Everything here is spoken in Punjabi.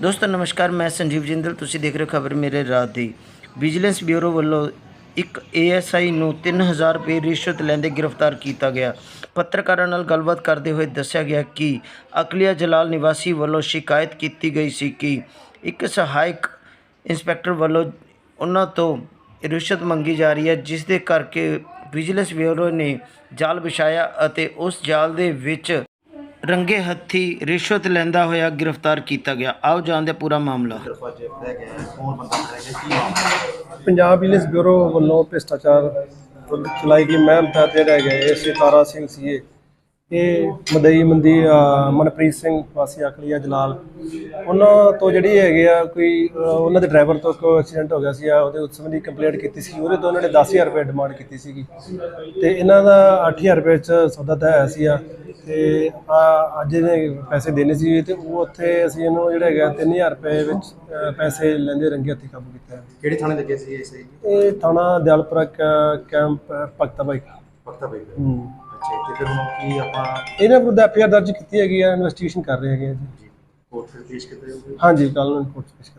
ਦੋਸਤੋ, ਨਮਸਕਾਰ, ਮੈਂ ਸੰਜੀਵ ਜਿੰਦਲ। ਤੁਸੀਂ ਦੇਖ ਰਹੇ ਹੋ ਖਬਰ ਮੇਰੇ ਰਾਤ ਦੀ। ਵਿਜੀਲੈਂਸ ਬਿਊਰੋ ਵੱਲੋਂ ਇੱਕ ਏਐਸਆਈ ਨੂੰ 3000 ਰੁਪਏ ਰਿਸ਼ਵਤ ਲੈਂਦੇ ਗ੍ਰਿਫਤਾਰ ਕੀਤਾ ਗਿਆ। ਪੱਤਰਕਾਰਾਂ ਨਾਲ ਗੱਲਬਾਤ ਕਰਦੇ ਹੋਏ ਦੱਸਿਆ ਗਿਆ ਕਿ ਅਕਲੀਆ ਜਲਾਲ ਨਿਵਾਸੀ ਵੱਲੋਂ ਸ਼ਿਕਾਇਤ ਕੀਤੀ ਗਈ ਸੀ ਕਿ ਇੱਕ ਸਹਾਇਕ ਇੰਸਪੈਕਟਰ ਵੱਲੋਂ ਉਹਨਾਂ ਤੋਂ ਰਿਸ਼ਵਤ ਮੰਗੀ ਜਾ ਰਹੀ ਹੈ, ਜਿਸ ਦੇ ਕਰਕੇ ਵਿਜੀਲੈਂਸ ਬਿਊਰੋ ਨੇ ਜਾਲ ਵਿਛਾਇਆ ਅਤੇ ਉਸ ਜਾਲ ਦੇ ਵਿੱਚ ਰੰਗੇ ਹੱਥੀ ਰਿਸ਼ਵਤ ਲੈਂਦਾ ਹੋਇਆ ਗ੍ਰਿਫਤਾਰ ਕੀਤਾ ਗਿਆ। ਆਓ ਜਾਣਦੇ ਹਾਂ ਪੂਰਾ ਮਾਮਲਾ। ਪੰਜਾਬ ਵਿਜੀਲੈਂਸ ਬਿਊਰੋ ਵੱਲੋਂ ਭ੍ਰਿਸ਼ਟਾਚਾਰ ਵਿਰੁੱਧ ਚਲਾਈ ਗਈ। ਮੁਹਿੰਮ ਤਹਿਤ ਜਿਹੜਾ ਹੈਗਾ ਇਹ ਸਿਤਾਰਾ ਸਿੰਘ ਸੀਏ ਇਹ ਮਦਈ ਮੰਦੀ ਅ, ਮਨਪ੍ਰੀਤ ਸਿੰਘ ਵਾਸੀ ਅਕਲੀਆ ਜਲਾਲ। ਉਹਨਾਂ ਤੋਂ ਜਿਹੜੀ ਹੈਗੇ ਆ ਕੋਈ ਅ, ਉਹਨਾਂ ਦੇ ਡਰਾਈਵਰ ਤੋਂ ਕੋਈ ਐਕਸੀਡੈਂਟ ਹੋ ਗਿਆ ਸੀ ਆ ਉਹਦੇ ਉਸ ਸੰਬੰਧੀ ਕੰਪਲੇਂਟ ਕੀਤੀ ਸੀ। ਉਹਦੇ ਤੋਂ ਉਹਨਾਂ ਨੇ 10000 ਰੁਪਏ ਡਿਮਾਂਡ ਕੀਤੀ ਸੀਗੀ। ਤੇ ਇਹਨਾਂ ਦਾ 8000 ਰੁਪਏ ਚ ਸੌਦਾ ਤੈਅ ਹੋਇਆ ਸੀ। ਆ ਤੇ ਆ ਅੱਜ ਇਹਨੇ ਪੈਸੇ ਦੇਣੇ ਸੀ ਤੇ ਉਹ ਉੱਥੇ ਅਸੀਂ ਇਹਨੂੰ ਜਿਹੜਾ ਹੈਗਾ 3000 ਰੁਪਏ ਵਿੱਚ ਅ, ਪੈਸੇ ਲੈਂਦੇ ਰੰਗੇ ਹੱਥੀ ਕਾਬੂ ਕੀਤਾ ਹੈ। ਕਿਹੜੇ ਥਾਣੇ ਲੱਗੇ ਸੀ ਇਹ ਸਹੀ? ਇਹ ਥਾਣਾ ਦਿਆਲਪੁਰਾ ਕ- ਕੈਂਪ ਭਗਤਾ ਬਾਈ ਪੱਕਾ ਬਈ ਹੂੰ। ਅੱਛਾ ਤੇ ਫਿਰ ਹੁਣ ਕੀ ਆਪਾਂ ਇਹਨਾਂ ਵਿਰੁੱਧ ਐਫਆਈਆਰ ਦਰਜ ਕੀਤੀ ਹੈਗੀ ਆ ਇਨਵੈਸਟੀਗੇਸ਼ਨ ਕਰ ਰਹੇ ਹੈਗੇ ਆ ਜੀ। ਕੋਰਟ ਫਿਰ ਪੇਸ਼ ਕਿਤੇ ਹੋਗੇ ਹਾਂਜੀ ਕੱਲ ਨੂੰ ਰਿਪੋਰਟ ਪੇਸ਼